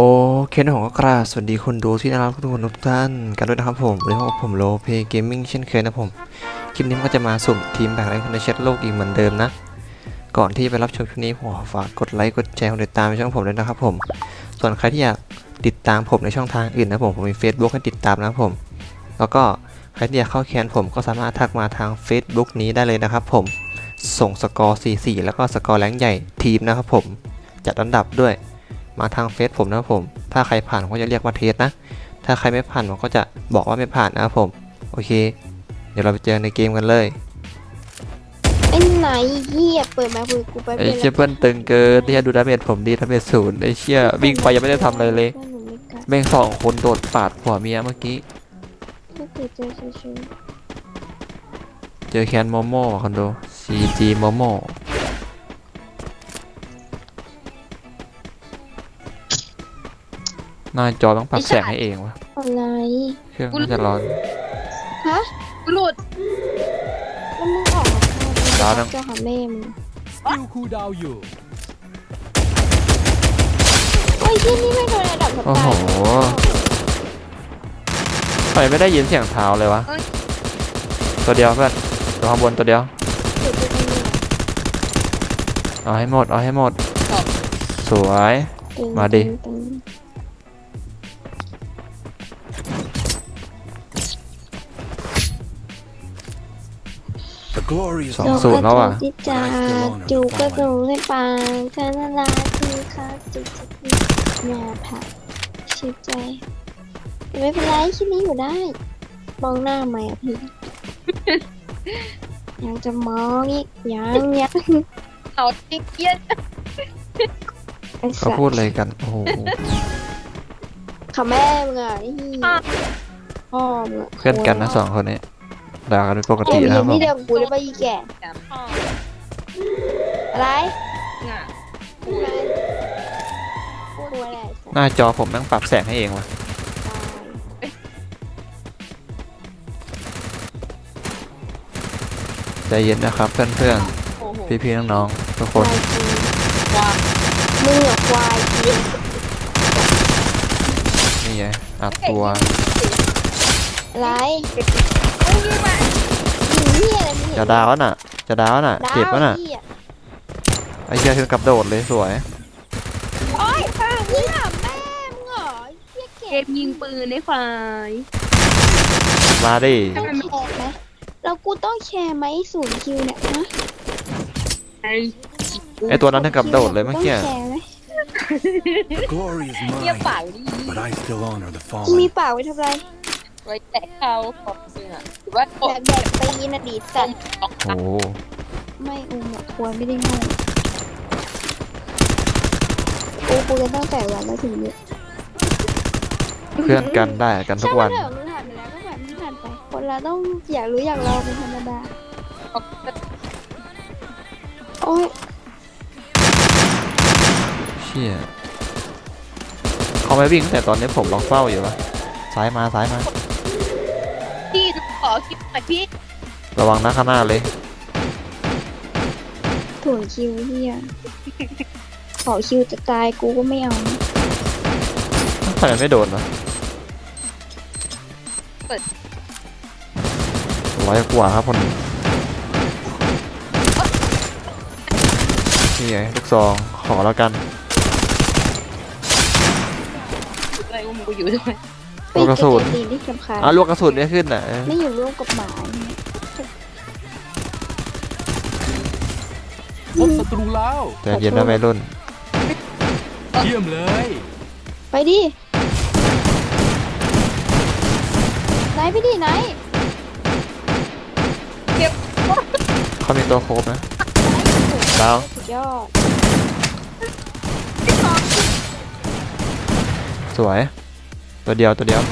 โอเคนะผมก็กราบสวัสดีคนดูที่น่ารักทุกคนทุกท่านกันด้วยนะครับผมวันนี้พบกับผมโลเพเกมมิ่งเช่นเคยนะผม คลิปนี้ก็จะมาสุ่มทีมแบ่งแรงคนในแชทโลกอีกเหมือนเดิมนะ ก่อนที่จะไปรับชมคลิปนี้ผมขอฝากกดไลค์กดแชร์กดติดตามในช่องผมด้วยนะครับผม ส่วนใครที่อยากติดตามผมในช่องทางอื่นนะผมผมมี Facebook ให้ติดตามนะครับผม แล้วก็ใครที่อยากเข้าแคนผมก็สามารถทักมาทาง Facebook นี้ได้เลยนะครับผม ส่งสกอร์ 44 แล้วก็สกอร์แรงใหญ่ทีมนะครับผม จัดอันดับด้วย มาทางเฟซผมนะครับผม ถ้าใครผ่านผมก็จะเรียกว่าเทสนะ ถ้าใครไม่ผ่านผมก็จะบอกว่าไม่ผ่านนะครับผม โอเค เดี๋ยวเราไปเจอในเกมกันเลยไอ้ไหนเหี้ยเปิดมาคุยกูไปไอ้เชี่ยเปิ้ลตึงเกินที่จะดูดาเมจผมดีดาเมจศูนย์ไอ้เชี่ยวิ่งไปยังไม่ได้ทำอะไรเลยหนูไม่กล้าแม่งสองคนโดดปาดผัวเมียเมื่อกี้ไม่เคยเจอเฉยเจอแคนโมโม่คอนโด CG โมโม่ หน้าจอต้องปรับแสงให้เองวะๆอะไร เครื่องน่าจะร้อนฮะกูหลุดแล้วมึงออกมาร้านทำนั้ไมนเจ้าหาแม่มึงสกิลคูลดาวน์อยู่โอ้ยที่นี่ไม่โดนระดับสโอ้ตาโหร์ทำไมไม่ได้ยินเสียงเท้าเลยวะ ตัวเดียวเพื่อนตัวข้างบนตัวเดียวสุดจะเป็นเอาให้หมด เอาให้หมด สวยตึงมาดิ สองศูนย์แล้วอะ ที่จะจูบก็จูบในปากเธอน่ารักคือค่ะจุกจิกหน้าผากชื่นใจแต่ไม่เป็นไรคิดนี้อยู่ได้ มองหน้าใหม่อะพี่ ยังจะมองอีกยังยังเขาติ๊กเกี้ยนไอ้เขาสัสพูดอะไรกัน โอ้โหขาแม่มึงอะไอ้ที่พ่อมึงะเพื่อนกันนะสองคนนี้ ด่ากันเป็นปกเอ็ติมนะคเห็รับนผมที่เดิมกูได้ป่ะอีแก่สามพ่ออะไรน่ะพูดอะไรพูดอะไรสัสหน้าจอผมแม่งปรับแสงให้เองวะตายใจเย็นนะครับเพื่อนโอ้โหๆพี่ๆน้องๆทุกคนควายจริงว้ามึงอะควายจริงนี่ไงอัดตัวอะไร โอ้ยมามึงเหี้ยอะไรมึงเห็นจะดาวน่ะ จะดาวน่ะดาวเจ็บวะน่ะเหี้ยไอ้เหี้ยถึงกับโดดเลยสวย โอ๊ยป้าเหี้ยแม่มึงเหรอเหี้ยเกเก็บมยิงปืนได้ควาย มาดิ ต้องแชร์ไหมแล้วกูต้องแชร์ไหมศูนย์คิวเนี่ยนะไอ้ไอ้ตัวนั้นถึงกับโดดเลยเมื่อกี้ ต้องแชร์ไหม Glory is เงียบ mine, ปากดิ but I still honor the มึงมี fallen. ปากไว้ทำไร ไว้แตะเขาขอบคุณอะหรือว่าโอ้แบบแบบตีนอดีตสัตว์ออกโอ้โหไม่อุ้มอะควรไม่ได้โง่กูคุยกันตั้งแต่วันแล้วถึงเนี่ยเพื่อนกันได้กันทุกวันช่างมัเถอะมึงผ่านไปแล้วก็ผ่านมันผ่านไปคนเราต้องอยากรู้อยากลองเป็นธรรมดาออกโอ้ยเชี่ยเขาไม่วิ่งแต่ตอนนี้ผมล็อกเฝ้าอยู่ปะซ้ายมาซ้ายมาพี่ข อคลิปหน่อยพี่ระวังนะข้างหน้าเลยถ่วงคิวเฮียขอคิวจะตายกูก็ไม่เอาทำไมไม่โดนวะร้อยกว่าครับคนนี่ไงลูกซองขอแล้วกัน อะไรอุ้มกูอยู่ด้วย ลูกกระสุน ตีนที่สำคัญอะลูกกระสุนไม่ขึ้นอะเออไม่อยู่ร่วมกับหมาเนี่ยพบศัตรูแล้วใจเย็นนะวัยรุ่น เยี่ยมเลยไปดิไหนไปดิไหนเขามีตัวโครบนะดาวสุดยอดสวย ตัวเดียวตัวเดียว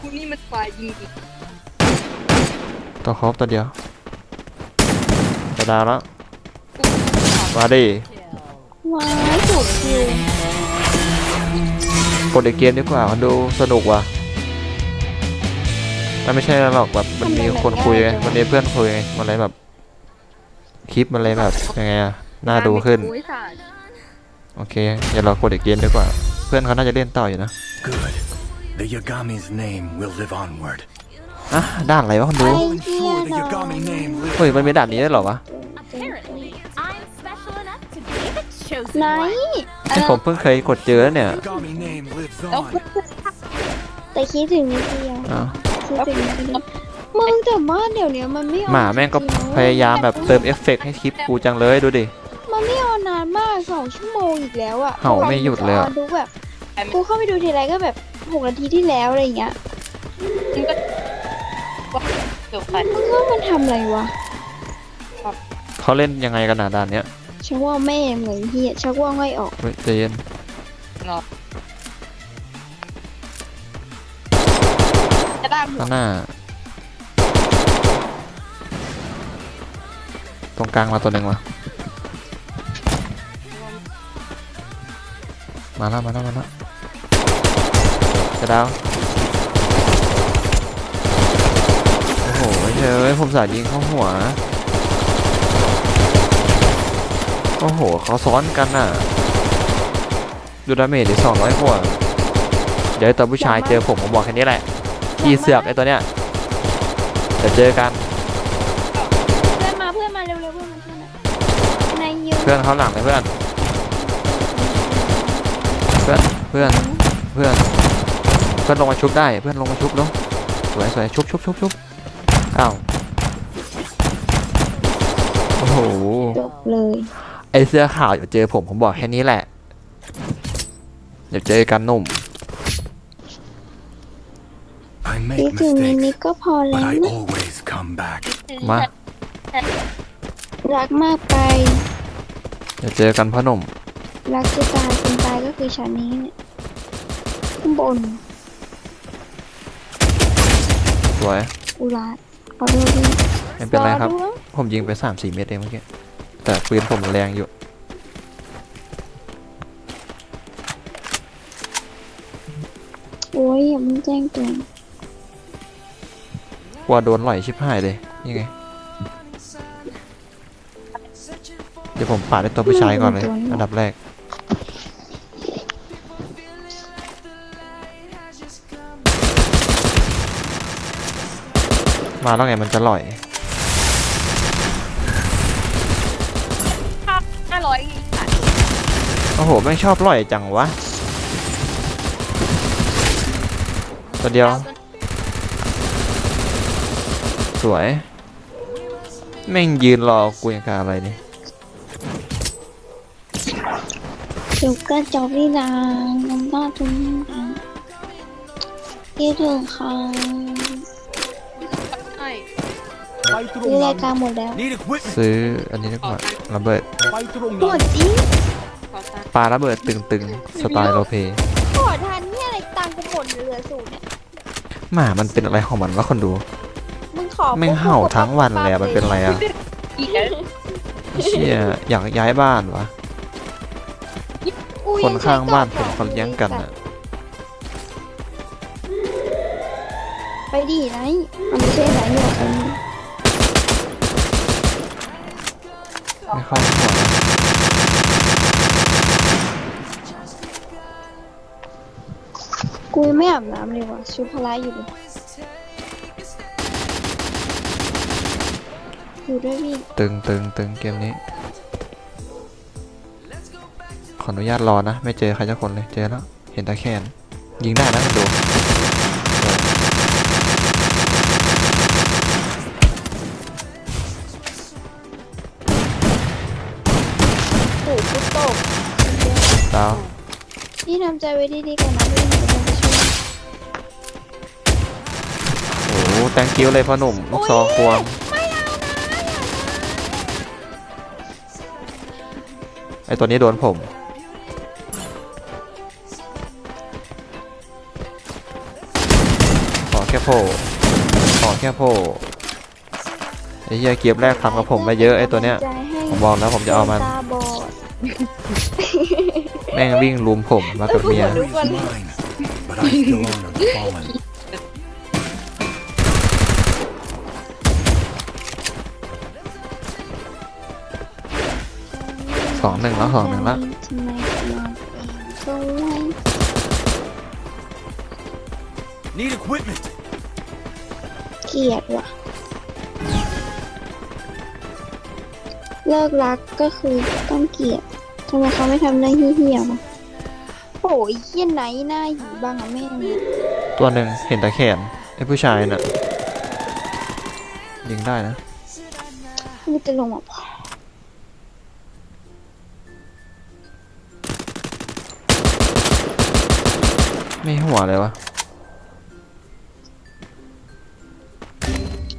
กูนี่มันควายจริงจริงตัวโครบตัวเดียวจะดาวแล้วมาดิว้ายถูกคิวกดในเกมดีกว่ามันดูสนุกว่ะมันไม่ใช่หรอกแบบมันมีคนคุยไงมันมีเพื่อนคุยไงมันเลยแบบ คลิปมันเลยแบบยังไงอะน่าดูขึ้นอุ้ยสัตว์โอเค เดี๋ยวเรากดอีกเกมดีกว่าเเพื่อนเขาน่าจะเล่นต่ออยู่นะ Good. The Yagami's name will live onward. อะด่านอะไรวะคนดูไอ้ I'll เหี้ย ensure the น้อง Yagami name lives เฮ้ยมันมีด่านนี้ได้วยเหรอวะ Apparently, I'm special enough to be the chosen ไหน one. อันไอนั้นผมเพิ่งเคยกดเจอเนี่ย Yagami name lives แล้ว on. แต่คิดถึงนิดเดียวอ้าว คิดถึงนิดเดียวมึงแต่ว่าเดี๋ยวนี้มันไม่ออนหมาแม่งก็พยายามแบบเติมเอฟเฟกต์ให้คลิปกูจังเลยดูดิ มันไม่ออนนานมากสองชั่วโมงอีกแล้วอะเห่าไม่หยุดเลยอะปกติมันจะออนทุกแบบ กูเข้าไปดูทีไรก็แบบหกนาทีที่แล้วอะไรอย่างเงี้ยมันก็ว่าเกือบไปมึงว่ามันทำอะไรวะเขาเล่นยังไงกันหนาด่านเนี้ยชักว่าแม่เหมือนเฮียชักว่าง่อยออกเฮ้ยใจเย็นเนาะจะได้หมดข้างหน้า ตรงกลางมาตัวหนึ่งวะมาแล้วมาแล้วมาแล้ว จะดาวโอ้โหเฮ้ยผมสาดยิงเข้าหัว โอ้โหเขาซ้อนกันน่ะ ดูดาเมจดิสองร้อยกว่าเดี๋ยวไอ้ตัวผู้ชายเจอผมผมบอกแค่นี้แหละขี้เสือกไอ้ตัวเนี้ยเดี๋ยวเจอกัน เพื่อนมาเพื่อนมาเร็วๆเพื่อนมาเพื่อนมาในายยืนเพื่อนเขาหลังเลยเพื่อน เพื่อน เพื่อน เพื่อนเพื่อนลงมาชุบได้เพื่อนลงมาชุบแล้วสวยสวยชุบชุบชุบชุบอ้าวโอ้โหจบเลยไอเสื้อขาวเดี๋ยวเจอผมผมบอกแค่นี้แหละเดี๋ยวเจอกันหนุ่ม I คิด make ถึงนิด mistakes, ก็พอแล้ but ว I นะ always come back. มา รักมากไป เดี๋ยวเจอกันพ่อหนุ่ม รักจะตายคนตายก็คือฉันนี้เนี่ยข้างบน สวยอุราชขอโทษด้วยไม่เป็นไรครับอดูนะผมยิงไปสามสี่เมตรเองเมื่อกี้ แต่ปืนผมมันแรงอยู่ โอ้ยอย่ามึงแจ้งเตือนกลัวโดนหล่อยชิบหายเลยยังไง เดี๋ยวผมปาดด้วยตัวผู้ชายก่อนเลย อันดับแรก มาแล้วไงมันจะหล่อยห้าร้อยบาทโอ้โหแม่งชอบหล่อยจังวะตัวเดียว สวย แม่งยืนรอกูอย่างกับอะไรนี่จุกกระจอกนี่นางน้ำตาทุ่มนางคิดถึงค่ะใช่ไป ตรงซื้อนั้รานยการหมดแล้ว Need equipment. ซื้ออันนี้ดีกว่าระเบิดไปตรงหมนั้นดจริงขอตังค์ปลาระเบิดตึงๆสไตล์โรลเพลย์ขอทันเนี่ยอะไรตังค์กูหมดเหลือสูตรเนี่ย หมามันเป็นอะไรของมันวะคนดูมึงขอแม่งเห่าทั้งวันเลยอะมันเป็นอะไรอะอีกแล้วเชี่ยอยากย้ายบ้านวะกูคนยังใช้ข้างบ้านผกรมอบเขาเลี้ยงกันอะไปดีไหนมันไม่ใช่ไหนหรอกอันนี้ ไม่เข้าหัวกูไม่อาบน้ำเลยว่ะชุดพละอยู่เลยอยู่ด้วยพี่ตึงตึงตึงเกมนี้ ขออนุญาตรอนะ ไม่เจอใครสักคนเลย เจอแล้ว เห็นตาแคนยิงได้นะคนดูำใจไว้ดีๆก่อนนะพี่หนูจะช่วยโอ้โหแตงกิ้วเลยพ่อหนุ่มลูกซองควงไม่เอานะไอตัวนี้โดนผม ขอแค่โผล่ขอแค่โผล่ไอเหี้ยเกียบแรกทำกับผมไปเยอะไอตัวเนี้ย ผมบอกแล้วผมจะเอามัน ตาบอด แม่งวิ่งลุมผมมากับเมีย Glory is mine, but I still honor the fallen. สองหนึ่งแล้วสองหนึ่งแล้วทำไมเราเป็นคนไว้ Need equipment. เกลียดว่ะ เลิกรักก็คือต้องเกลียด ทำไมเขาไม่ทำได้เหี้ยๆวะโอ้ยเหี้ยไหนหน้าหยีบ้างอะแม่งเนี่ยตัวหนึ่งเห็นแต่แขนไอ้ผู้ชายน่ะยิงได้นะมันจะลงมาพอไม่หัวเลยวะ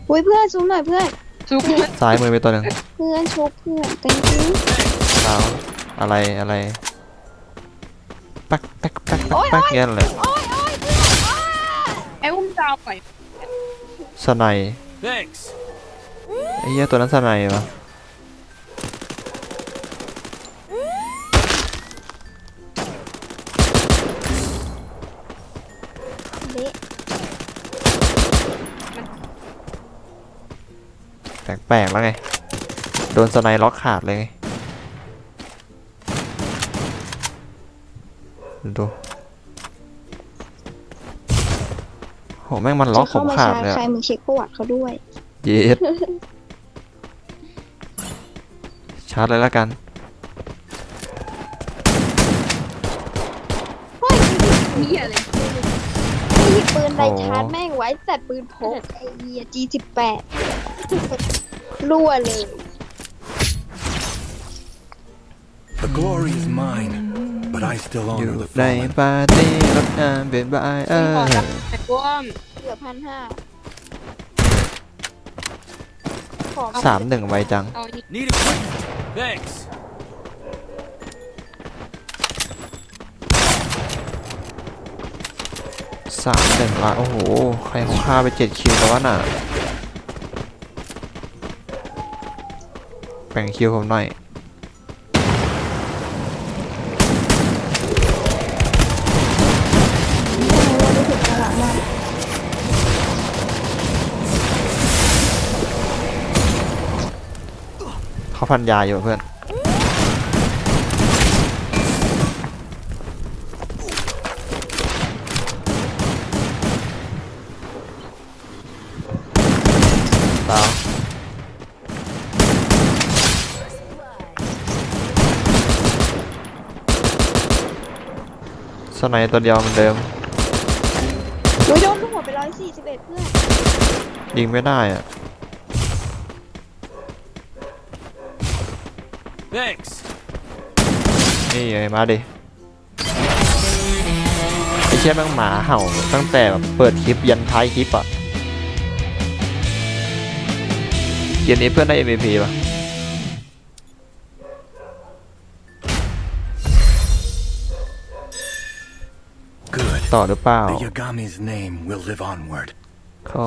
อุ้ยเพื่อนซูมหน่อยเพื่อน ซุก ซ้ายมือไปตัวหนึ่งเพื่อนชุบเพื่อน thank you ดาว อะไรอะไรปักปักปักปักปักเงี้ยเลยไอ้อุ้มดาวปล่อยสไนย Thanks. ไอ้เหี้ยตัวนั้นสไนยวะเละแปลกๆแล้วไง โดนสไนล็อกขาดเลย ดูโหแม่งมันล็อกผจะเข้ามมาขาดชาเลยใครอะมึงเช็คประวัติเขาด้วย เย็ดชาร์จเลยละกันเหี้ยเลยไม่มีปืนไรโอ้ชาร์จแม่งไว้แต่ปืนพกไอ้เหี้ย G18 รั่วเลย The glory is mine, but I still อยู่ honor the ใน fallen. ปาร์ตี้รถน้ำเป็นบายเอขออรับไอ้อ้วมเหลือพันห้าสามหนึ่งไวจัง เอานี่ Need equipment. Thanks. สามหนึ่งละโอ้โห ใครเขาฆ่าไปเจ็ดคิวแล้ววะน่ะแบ่งคิวผมหน่อย เขาพันยาอยู่เพื่อนดาวสไนตัวเดียวเหมือนเดิมอุ้ยโดนลูกหัวไปร้อยสี่สิบเอ็ดเพื่อนยิงไม่ได้อะ Thanks. นี่ไงมาดิไอ้เชี่ยแม่งหมาเห่าตั้งแต่แบบเปิดคลิปยันท้ายคลิปอะเกมนี้เพื่อนได้ MVP ป่ะ Good. ต่อหรือเปล่า The Yagami's name will live onward. เขา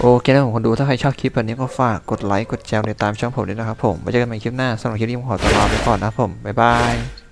โอเคนะผมคนดูถ้าใครชอบคลิปแบบนี้ก็ฝากกดไลค์กดแชร์ในตามช่องผมด้วยนะครับผมไว้เจอกันใหม่คลิปหน้าสำหรับคลิปนี้ผมขอตัวลาไปก่อนนะครับผมบ๊ายบาย